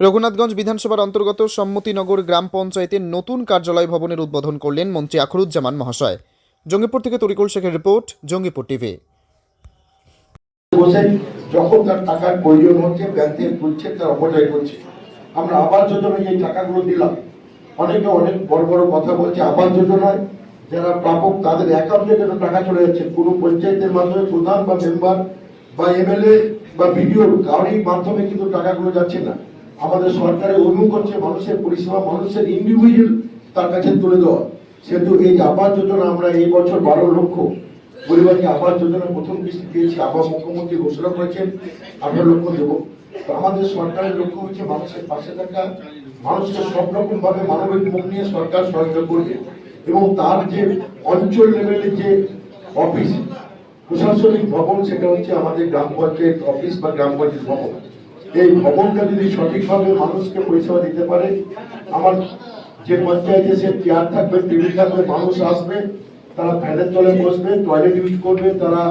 রঘুনাথগঞ্জ বিধানসভার অন্তর্গত সম্মতিনগর গ্রাম পঞ্চায়েতের নতুন কার্যালয় ভবনের উদ্বোধন করলেন মন্ত্রী আখরুজ্জামান মহাশয়। জঙ্গিপুর থেকে তরিকুল শেখের রিপোর্ট, জঙ্গিপুর টিভি। যখন তার টাকার প্রয়োজন হচ্ছে তার অপচয় করছে। আমরা আবাস যোজনায় এই টাকাগুলো দিলাম, অনেকে অনেক বড় বড় কথা বলছে, আবাস যোজনায় যারা প্রাপক, তাদের অ্যাকাউন্টে যেন টাকা চলে যাচ্ছে। কোনো পঞ্চায়েতের মাধ্যমে প্রধান বা মেম্বার বা এমএলএ বা বিডিওর কারোরই মাধ্যমে কিন্তু টাকাগুলো যাচ্ছে না। আমাদের সরকারের অভিমুখ হচ্ছে মানুষের পরিষেবা, মানুষের ইন্ডিভিজুয়াল তার কাছে তুলে দেওয়া। সেহেতু এই আবাস যোজনা আমরা এই বছর বারো লক্ষ পরিবারকে আবাস যোজনা প্রথম কিস্তি দিয়েছি আবার মুখ্যমন্ত্রী ঘোষণা করেছেন, আঠারো লক্ষ দেব। তো আমাদের সরকারের লক্ষ্য হচ্ছে মানুষের পাশে থাকা, মানুষকে সব রকম ভাবে মানবিক মুখ নিয়ে সরকার সহায়তা করবে এবং তার যে অঞ্চল লেভেলে যে অফিস, প্রশাসনিক ভবন, সেটা হচ্ছে আমাদের গ্রাম পঞ্চায়েত অফিস বা গ্রাম পঞ্চায়েত ভবন। এই ভবনটা যদি সঠিকভাবে মানুষকে পরিষেবা দিতে পারে, আমার যে পঞ্চায়েতে সে চেয়ার থাকবে, টেবিল থাকবে, মানুষ আসবে, তারা ফ্যানের তলে বসবে, টয়লেট ইউজ করবে, তারা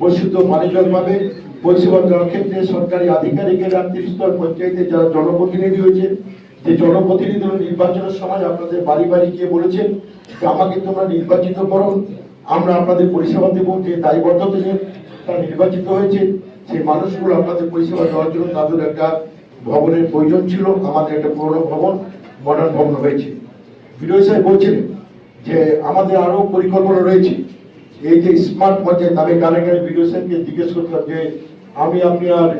বৈশুদ্ধ পানি জল পাবে। পরিষেবা দেওয়ার ক্ষেত্রে সরকারি আধিকারিকেরা ত্রিস্তর পঞ্চায়েতে যারা জনপ্রতিনিধি হয়েছে, যে জনপ্রতিনিধি নির্বাচনের সময় আপনাদের বাড়ি বাড়ি গিয়ে বলেছেন যে, আমাকে তোমরা নির্বাচিত করো, আমরা আপনাদের পরিষেবা দেবো। যে দায়বদ্ধতা নিয়ে তারা নির্বাচিত হয়েছে। সেই মানুষগুলো আপনাদের পরিষেবা দেওয়ার জন্য তাদের একটা ভবনের প্রয়োজন ছিল, আমাদের একটা পুরনো ভবন মডার্ন ভবন হয়েছে। বিরোধী সাহেব বলছিলেন যে আমাদের আরও পরিকল্পনা রয়েছে। এই যে স্মার্ট পঞ্চায়েত আমি গানে গানে বিডিও সাহেবকে জিজ্ঞেস করতাম যে, আমি আপনি আর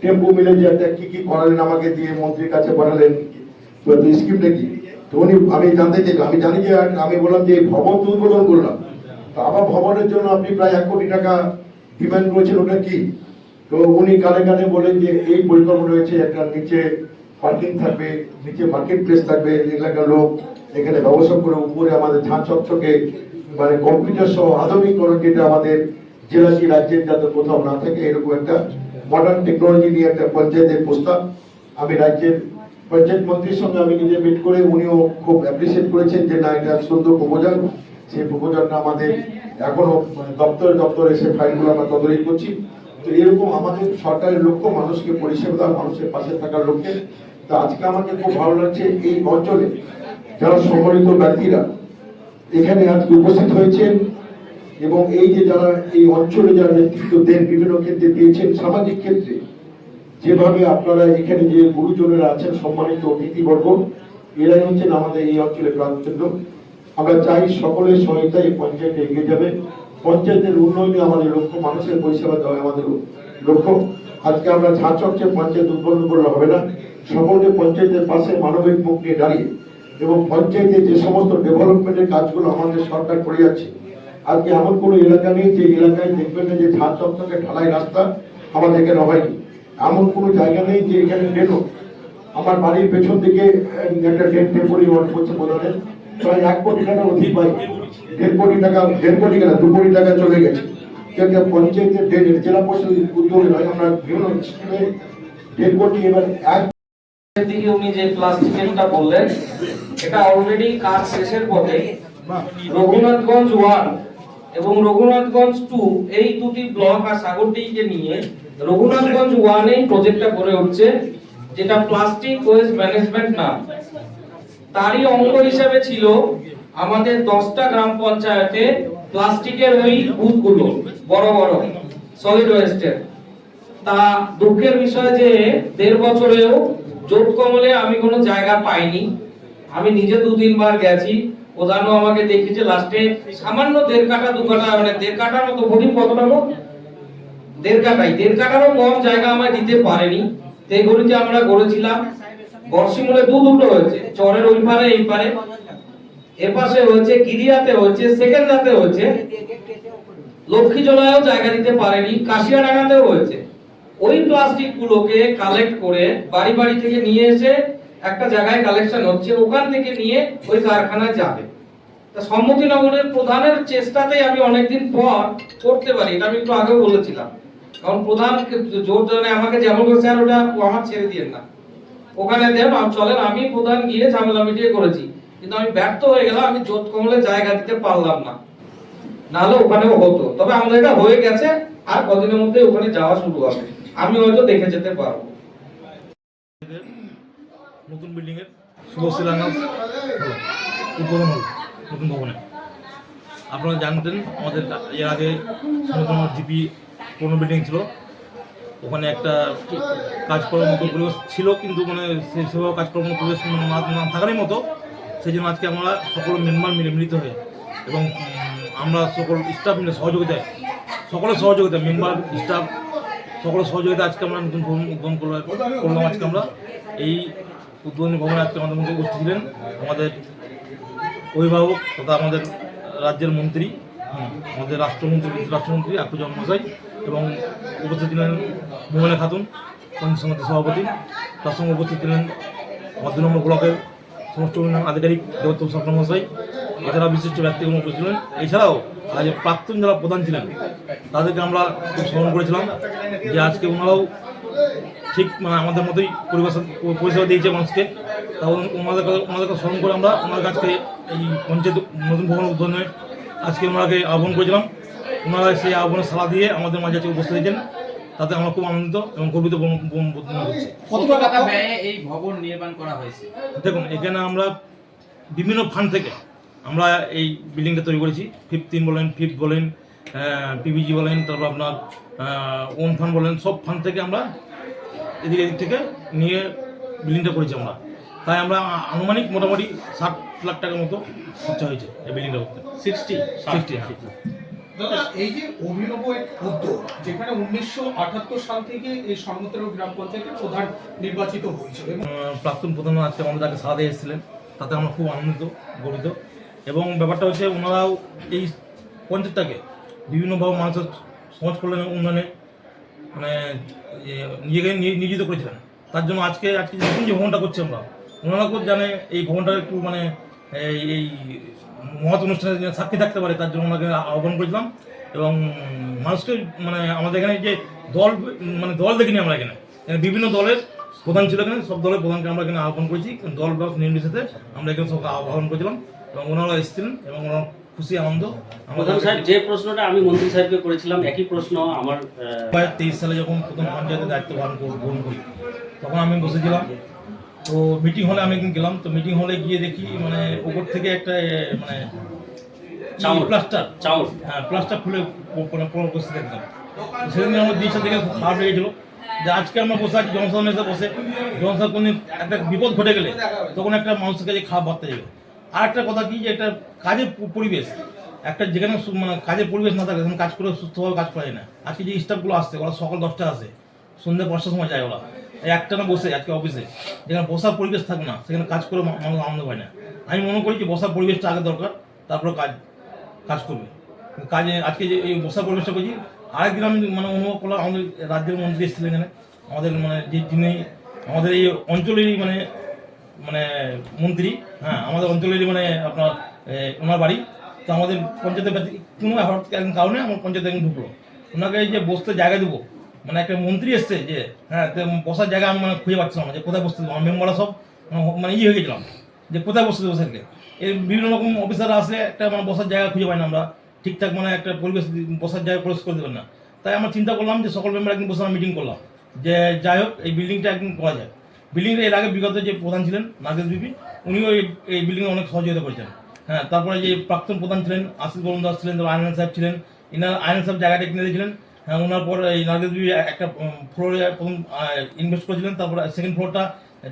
টেম্পু মিলে যে একটা কি কি করালেন আমাকে দিয়ে, মন্ত্রীর কাছে পাঠালেন স্কিমটা কি? তো উনি, আমি জানতে চাই, আমি জানি যে আমি বললাম যে ভবন তো উদ্বোধন করলাম। তো আমার ভবনের জন্য আপনি প্রায় এক কোটি টাকা ডিমান্ড করেছেন, ওটা কি? তো উনি কানে কানে বলেন যে, এই পরিকল্পনা রয়েছে, একটা নিচে পার্কিং থাকবে, নিচে মার্কেট প্লেস থাকবে, এলাকার লোক এখানে ব্যবসা করে উপরে আমাদের ঝাঁ চকচকে মানে কম্পিউটার সহ আধুনিকরণ যেটা আমাদের জেলা কি রাজ্যের যাতে কোথাও না থাকে, এরকম একটা মডার্ন টেকনোলজি নিয়ে একটা পঞ্চায়েতের প্রস্তাব। আমি রাজ্যের পঞ্চায়েত মন্ত্রীর সঙ্গে আমি নিজে মিট করে উনিও খুব অ্যাপ্রিসিয়েট করেছেন যে, না, এটা সুন্দর প্রপোজাল সেই প্রপোজালটা আমাদের এখনও দপ্তরে দপ্তরে সে ফাইলগুলো আমরা তদারকি করছি। তো এরকম আমাদের সরকারের লক্ষ্য, মানুষকে পরিষেবা দেওয়া মানুষের পাশে থাকার লক্ষ্যে। তো আজকে আমাকে খুব ভালো লাগছে এই অঞ্চলে যারা সম্মানিত ব্যক্তিরা এখানে আজকে উপস্থিত হয়েছেন এবং এই যে যারা এই অঞ্চলে যারা নেতৃত্ব দেন, বিভিন্ন ক্ষেত্রে দিয়েছেন, সামাজিক ক্ষেত্রে, যেভাবে আপনারা এখানে যে গুরুজনেরা আছেন, সম্মানিত অতিথিবর্গ, এরাই হচ্ছেন আমাদের এই অঞ্চলে প্রাণকেন্দ্র। আমরা চাই সকলের সহায়তায় পঞ্চায়েতে এগিয়ে যাবে। পঞ্চায়েতের উন্নয়নে আমাদের লক্ষ্য, মানুষের পরিষেবা দেওয়া আমাদের লক্ষ্য। আজকে আমরা ঝাঁচকছে পঞ্চায়েত উদ্বোধন করলে হবে না। সকলকে পঞ্চায়েতের পাশে মানবিক মুখ নিয়ে দাঁড়িয়ে এবং পঞ্চায়েতে যে সমস্ত ডেভেলপমেন্টের কাজগুলো আমাদের সরকার করে যাচ্ছে, আজকে এমন কোনো এলাকা নেই যে এলাকায় দেখবেন না যে ঝাঁ চকচকে ঢালাই রাস্তা আমাদের এখানে হয়নি এমন কোনো জায়গা নেই যে এখানে ড্রেনও আমার বাড়ির পেছন দিকে একটা ড্রেন টেম্পোরি ওয়ার্ড করছে বোধহয় প্রায় এক কোটি টাকা অধিক পাই দেড় কোটি টাকা, দেড় কোটি টাকা দু কোটি টাকা চলে গেছে। পঞ্চায়েতের ড্রেন জেলা পরিষদ উদ্যোগে নয়, আমরা বিভিন্ন দেড় কোটি এবার এক দিকে উনি যে বললেন, এটা অলরেডি কাজ শেষের পথে। রঘুনাথগঞ্জ ওয়ান এবং রঘুনাথগঞ্জ টু এই দুটি ব্লক আর সাগরডিকে নিয়ে রঘুনাথগঞ্জ ওয়ান প্রজেক্টটা করে উঠছে, যেটা প্লাস্টিক ওয়েস্ট ম্যানেজমেন্ট নাম। তারই অঙ্গ হিসেবে ছিল আমাদের দশটা গ্রাম পঞ্চায়েতে প্লাস্টিকের ওই বুথগুলো, বড় বড় সলিড ওয়েস্টের তা দুঃখের বিষয় যে দেড় বছরেও জোট কমলে আমি কোনো জায়গা পাইনি। আমি নিজে দু তিনবার গেছি। প্রধানও আমাকে দেখিয়েছে লাস্টে সামান্য দেড় কাটা দু কাটা মানে দেড় কাটার মতো বলি কতটা গো? দেড় কাটাই দেড় কাটারও কম জায়গা আমায় দিতে পারেনি। সেই গলিতে আমরা গড়েছিলাম। বর্ষিমূলে দু দুটো হয়েছে, চরের ওই পারে, এই পারে। এ হচ্ছে হয়েছে গিরিয়াতে হয়েছে সেকেন্ডাতে হয়েছে। লক্ষ্মী জলায়ও জায়গা দিতে পারেনি, কাশিয়াডাঙ্গাতেও হয়েছে। ওই প্লাস্টিক গুলোকে কালেক্ট করে বাড়ি বাড়ি থেকে নিয়ে এসে একটা জায়গায় কালেকশন হচ্ছে, ওখান থেকে নিয়ে ওই কারখানায় যাবে। তা সম্মতিনগরের প্রধানের চেষ্টাতেই আমি অনেকদিন পর করতে পারি, এটা আমি একটু আগেও বলেছিলাম। কারণ প্রধান জোর জানে আমাকে যেমন করে স্যার, ওটা আমার ছেড়ে দিয়ে না। ওখানে দেন চলেন, আমি প্রধান গিয়ে ঝামেলা মিটিয়ে করেছি। কিন্তু আমি ব্যর্থ হয়ে গেলাম, আমি জোট কমলে জায়গা দিতে পারলাম না। নাহলে ওখানেও হতো। তবে আমাদের এটা হয়ে গেছে, আর কদিনের মধ্যে ওখানে যাওয়া শুরু হবে। আমি হয়তো দেখে যেতে পারব। নতুন শুভ শিলান্যাস উদ্বোধন হলো নতুন ভবনে। আপনারা জানতেন আমাদের এর আগে নতুন জিপি পুরনো বিল্ডিং ছিল। ওখানে একটা কাজকর্ম ছিল, কিন্তু মানে সেভাবে কাজকর্মের পরিবেশ না না থাকারই মতো সেই জন্য আজকে আমরা সকল মেম্বার মিলে মিলিত হয়ে এবং আমরা সকল স্টাফ মিলে সহযোগিতায়, সকলের সহযোগিতা মেম্বার স্টাফ সকলের সহযোগিতা আজকে আমরা নতুন ভবন উদ্বোধন করলাম আজকে আমরা। এই উদ্বোধনী ভবনে আজকে আমাদের মধ্যে উপস্থিত ছিলেন আমাদের অভিভাবক তথা আমাদের রাজ্যের মন্ত্রী আমাদের রাষ্ট্রমন্ত্রী রাষ্ট্রমন্ত্রী আকুজাম মশাই এবং উপস্থিত ছিলেন মোহনা খাতুন, পঞ্চায়েত সমিতির সভাপতি। তার সঙ্গে উপস্থিত ছিলেন আমাদের দুই নম্বর ব্লকের সমস্ত উন্নয়ন আধিকারিক দেবত্ব সরকার মশাই এছাড়া বিশিষ্ট ব্যক্তিগণ উপস্থিত ছিলেন। এছাড়াও আজ প্রাক্তন যারা প্রধান ছিলেন, তাদেরকে আমরা খুব স্মরণ করেছিলাম যে আজকে ওনারাও ঠিক মানে আমাদের মতোই পরিষেবা দিয়েছে মানুষকে। তা ওন- ওনাদের কথা- ওনাদেরকে স্মরণ করে আমরা ওনার কাছকে এই পঞ্চায়েত নতুন ভবন উদ্বোধনে আজকে ওনাকে আহ্বান করেছিলাম। ওনারা সেই আহ্বানে সাড়া দিয়ে আমাদের মাঝে আজকে উপস্থিত হয়েছেন। তাতে আমরা খুব আনন্দিত এবং গর্বিত বোধ- বোধ- বোধ করছি কত টাকা ব্যয়ে এই ভবন নির্মাণ করা হয়েছে? দেখুন এখানে আমরা বিভিন্ন ফান্ড থেকে আমরা এই বিল্ডিংটা তৈরি করেছি। ফিফটিন বলেন ফিফথ বলেন পিভিজি বলেন তারপর আপনার ওন ফান্ড বলেন সব ফান্ড থেকে আমরা এদিক এদিক থেকে নিয়ে বিল্ডিংটা করেছি আমরা। তাই আমরা আনুমানিক মোটামুটি ষাট লাখ টাকার মতো খরচা হয়েছে এই বিল্ডিংটা করতে। সিক্সটি? সিক্সটি হ্যাঁ। দাদা, এই যে অভিনব এক উদ্যোগ, যেখানে উনিশশো আটাত্তর সাল থেকে এই সংগতের গ্রাম পঞ্চায়েতের প্রধান নির্বাচিত হয়েছিল। প্রাক্তন প্রধান আজকে আমাদের তাকে সাদা এসেছিলেন। তাতে আমরা খুব আনন্দিত, গর্বিত। এবং ব্যাপারটা হচ্ছে ওনারাও এই পঞ্চায়েতটাকে বিভিন্নভাবে মানুষের সমাজ কল্যাণ উন্নয়নে মানে নিজেকে নিয়োজিত করেছিলেন। তার জন্য আজকে আজকে নতুন যে ভবনটা করছি আমরা ওনারা জানে এই ভবনটা একটু মানে এই মহৎ অনুষ্ঠানে সাক্ষী থাকতে পারে তার জন্য ওনাকে আহ্বান করেছিলাম। এবং মানুষকে মানে আমাদের এখানে যে দল মানে দল দেখিনি আমরা এখানে। এখানে বিভিন্ন দলের প্রধান ছিল এখানে সব দলের প্রধানকে আমরা এখানে আহ্বান করেছি। দল বা নির্বিশেষে আমরা এখানে সবকে আহ্বান করেছিলাম। এবং ওনারা এসেছিলেন এবং ওনারা খুশি আনন্দ। প্রধান সাহেব যে প্রশ্নটা আমি মন্ত্রী সাহেবকে করেছিলাম একই প্রশ্ন আমার দু তেইশ সালে যখন প্রথম পঞ্চায়েতের দায়িত্ব গ্রহণ করি তখন আমি বসেছিলাম। তো মিটিং হলে আমি একদিন গেলাম তো মিটিং হলে গিয়ে দেখি মানে উপর থেকে একটা মানে চাউল। প্লাস্টার চাউল। হ্যাঁ প্লাস্টার খুলে প- একদম। সেদিন আমার জিনিসটা দেখে খুব খারাপ লেগেছিল। যে আজকে আমরা বসে আছি জনসাধারণের সাথে বসে জনসাধারণ কোনো একটা বিপদ ঘটে গেলে তখন একটা মানুষের কাছে খারাপ বার্তা যাবে। আর একটা কথা কি যে একটা কাজের পরিবেশ একটা যেখানে মানে কাজের পরিবেশ না থাকে সেখানে কাজ করে সুস্থভাবে কাজ করা যায় না। আজকে যে স্টাফগুলো আসছে ওরা সকাল দশটা আসে সন্ধ্যে পাঁচটার সময় যায় ওরা। এই একটা না বসে, আজকে অফিসে যেখানে বসার পরিবেশ থাকবে না, সেখানে কাজ করে মানুষ আনন্দ পায় না। আমি মনে করি যে বসার পরিবেশটা আগে দরকার, তারপরে কাজ কাজ করবে। কাজে আজকে যে এই বসার পরিবেশটা করছি, আরেকদিন আমি মানে অনুভব করলাম, আমাদের রাজ্যের মন্ত্রী এসেছিলেন এখানে। আমাদের মানে যে যিনি, আমাদের এই অঞ্চলেরই মানে মানে মন্ত্রী হ্যাঁ আমাদের অঞ্চলেরই মানে আপনার ওনার বাড়ি। তো আমাদের পঞ্চায়েতের কোনো কারণে আমার পঞ্চায়েতে একদিন ঢুকলো। ওনাকে যে বসতে জায়গা দেবো মানে একটা মন্ত্রী এসছে যে হ্যাঁ বসার জায়গা আমি মানে খুঁজে পাচ্ছিলাম যে কোথায় বসতে আমার মেম্বাররা সব, মানে- ইয়ে হয়ে গেছিলাম, যে কোথায় বসতে দেবো স্যারকে এর বিভিন্ন রকম অফিসাররা আসলে একটা মানে বসার জায়গা খুঁজে পাই না আমরা, ঠিকঠাক মানে একটা পরিবেশ বসার জায়গা প্রবেশ করে দেবেন না। তাই আমরা চিন্তা করলাম যে সকল মেম্বার একদিন বসে আমরা মিটিং করলাম, যে যাই হোক, এই বিল্ডিংটা একদিন করা যায় বিল্ডিংটা এর আগে বিগত যে প্রধান ছিলেন, নাগেশ বিপি, উনিও এই বিল্ডিংয়ে অনেক সহযোগিতা করেছেন। হ্যাঁ তারপরে যে প্রাক্তন প্রধান ছিলেন, আশিস বরুণ দাস ছিলেন আয়নান সাহেব ছিলেন, ইনার আয়নান সাহেব জায়গাটা কিনে দিয়েছিলেন হ্যাঁ ওনার পর এই নাগেশ বিপি একটা ফ্লোরে প্রথম ইনভেস্ট করেছিলেন, তারপর সেকেন্ড ফ্লোরটা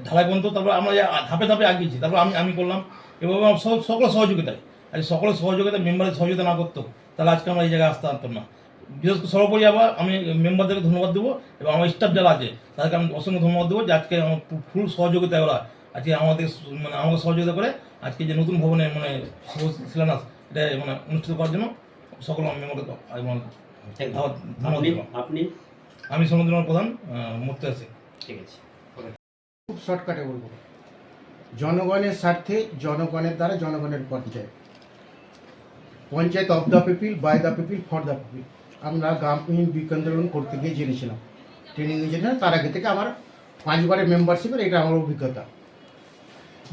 ঢালাই পর্যন্ত, তারপর আমরা ধাপে ধাপে আগিয়েছি। তারপর আমি আমি করলাম। এবং সব, সকলের সহযোগিতায়, আর সকলের সহযোগিতা মেম্বারের সহযোগিতা না করতো তাহলে আজকে আমরা এই জায়গায় আসতে পারতাম না। বিশেষ করে সর্বোপরি আবার আমি মেম্বারদেরকে ধন্যবাদ দেবো, এবং আমার স্টাফ যারা আছে, তাদেরকে আমি অসংখ্য ধন্যবাদ দেবো যে আজকে আমার ফুল সহযোগিতা ওরা আজকে আমাদের মানে আমাকে সহযোগিতা করে আজকে যে নতুন ভবনের মানে শিলান্যাস, এটা মানে অনুষ্ঠিত করার জন্য সকল আমি মেম্বারকে আপনি আমি সমুদ্র প্রধান মূর্তি আছে। ঠিক আছে। খুব শর্টকাটে বলব। জনগণের স্বার্থে জনগণের দ্বারা জনগণের panchayat panchayat of the people by the people for the people আমরা গ্রামীণ বিকেন্দ্রণ করতে গিয়ে জেনেছিলাম। ট্রেনিং জেনেছিলাম তার আগে থেকে আমার পাঁচবারের মেম্বারশিপের এটা আমার অভিজ্ঞতা।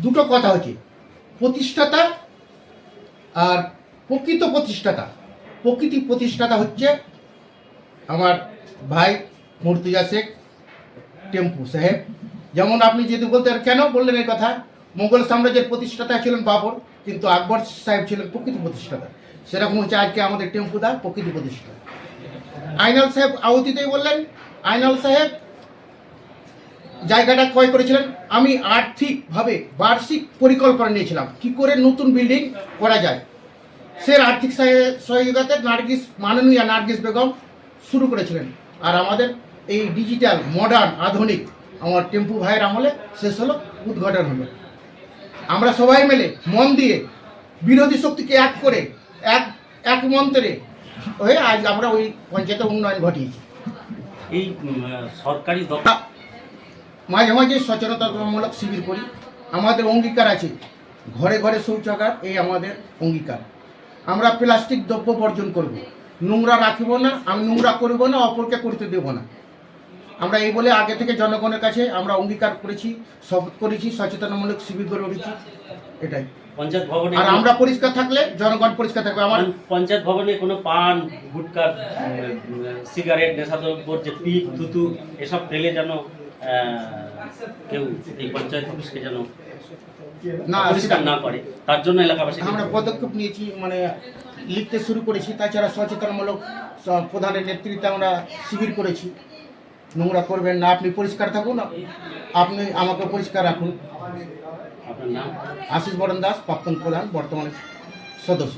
দুটো কথা হচ্ছে প্রতিষ্ঠাতা আর প্রকৃত প্রতিষ্ঠাতা। প্রকৃতি প্রতিষ্ঠাতা হচ্ছে আমার ভাই মুর্তুজা শেখ টেম্পু সাহেব। যেমন আপনি যদি বলতে কেন বললেন এই কথা? মোগল সাম্রাজ্যের প্রতিষ্ঠাতা ছিলেন বাবর, কিন্তু আকবর সাহেব ছিলেন প্রকৃতি প্রতিষ্ঠাতা। সেরকম হচ্ছে আজকে আমাদের টেম্পুদা প্রকৃতি প্রতিষ্ঠাতা। আইনাল সাহেব আহুতিতেই বললেন, আইনাল সাহেব, জায়গাটা ক্রয় করেছিলেন। আমি আর্থিকভাবে বার্ষিক পরিকল্পনা নিয়েছিলাম। কি করে নতুন বিল্ডিং করা যায়? সে আর্থিক সহায়- সহযোগিতাতে নার্গিস মাননীয় নার্গিস বেগম শুরু করেছিলেন। আর আমাদের এই ডিজিটাল মডার্ন আধুনিক আমার টেম্পু ভাইয়ের আমলে শেষ হলো উদ্ঘাটন হলো। আমরা সবাই মিলে মন দিয়ে বিরোধী শক্তিকে এক করে এক এক মন্ত্রে হয়ে আজ আমরা ওই পঞ্চায়েতের উন্নয়ন ঘটিয়েছি। এই সরকারি মাঝে মাঝে সচেতনতামূলক শিবির করি। আমাদের অঙ্গীকার আছে। ঘরে ঘরে শৌচাগার এই আমাদের অঙ্গীকার। আমরা প্লাস্টিক দ্রব্য বর্জন করব। নোংরা রাখব না আমি নোংরা করব না অপরকে করতে দেব না। আমরা এই বলে আগে থেকে জনগণের কাছে আমরা অঙ্গীকার করেছি শপথ করেছি সচেতনমূলক শিবির করে উঠেছি। এটাই। পঞ্চায়েত ভবনে আর আমরা পরিষ্কার থাকলে জনগণ পরিষ্কার থাকবে। আমার পঞ্চায়েত ভবনে কোনো পান গুটকা উম, সিগারেট নেশাদ্রব্য যে পিক থুতু এসব ফেলে যেন কেউ এই পঞ্চায়েত অফিসকে যেন না পরিষ্কার না করে তার জন্য এলাকাবাসী আমরা পদক্ষেপ নিয়েছি মানে লিখতে শুরু করেছি তাছাড়া সচেতনমূলক প্রধানের নেতৃত্বে আমরা শিবির করেছি। নোংরা করবেন না আপনি পরিষ্কার থাকুন আপনি আমাকে পরিষ্কার রাখুন। আপনার নাম? আশিস বরণ দাস প্রাক্তন প্রধান বর্তমানে সদস্য.